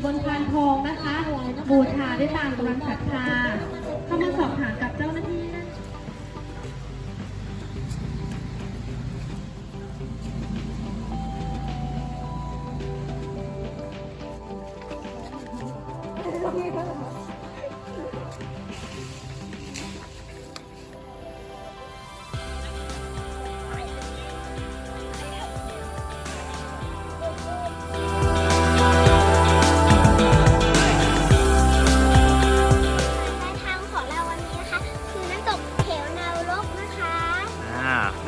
อยู่บนพานทองนะคะ บูชาด้วยตามกำลังศรัทธาเข้ามาสอบถามกับเจ้าหน้าที่นะท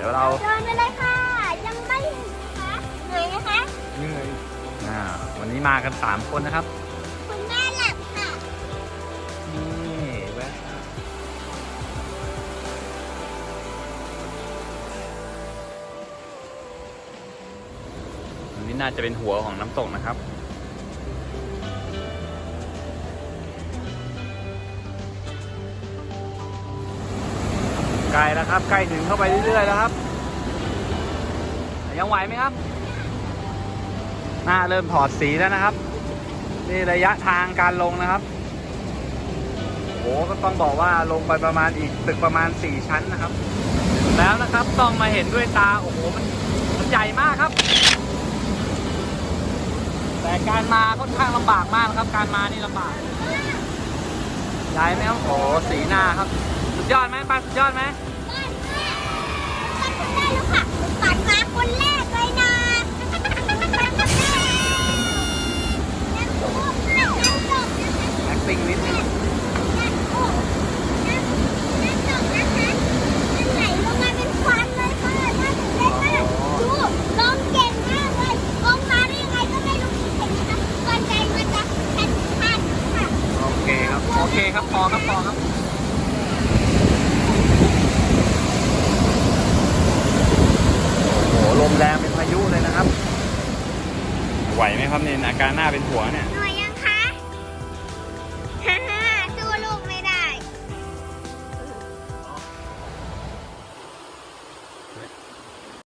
ดี๋ยวเราเดินไปเลยค่ะ ยังไม่ถึงนะคะเหนื่อยนะคะอ่าวันนี้มากัน3คนนะครับ คุณแม่หลับค่ะ นี่แวะอันนี้น่าจะเป็นหัวของน้ำตกนะครับ ใกล้แล้วครับใกล้ถึงเข้าไปเรื่อยๆแล้วครับ ยังไหวไหมครับ หน้าเริ่มถอดสีแล้วนะครับ นี่ระยะทางการลงนะครับโอ้ก็ต้องบอกว่าลงไปประมาณอีกตึกประมาณ 4 ชั้นนะครับ แล้วนะครับต้องมาเห็นด้วยตา โอ้โหมันมันใหญ่มากครับ แต่การมาค่อนข้างลำบากมากนะครับ การมานี่ลำบากใหญ่ไหมครับโอ้สีหน้าครับ สุดยอดไหมป้าสุดยอดไหมได้ค่ะได้แล้วค่ะฝันมาคนแรกเลยนะฝันคนแรกน้ำตกน้ำตกนะคะแอคติ้งนิดนึงน้ำตกน้ำน้ำตกนะคะมันไหลลงมาเป็นควันเลยค่ะน่าตื่นเต้นมากดูลงเก่งมากเลยลงมาได้ยังไงก็ไม่รู้เห็นไหมคะก่อนใจมันจะแข็งขันค่ะโอเคครับ โอเคครับ พอครับ พอครับ โอ้โห ลมแรงเป็นพายุเลยนะครับ ไหวไหมครับเนี่ยอาการหน้าเป็นหัวเนี่ยหน่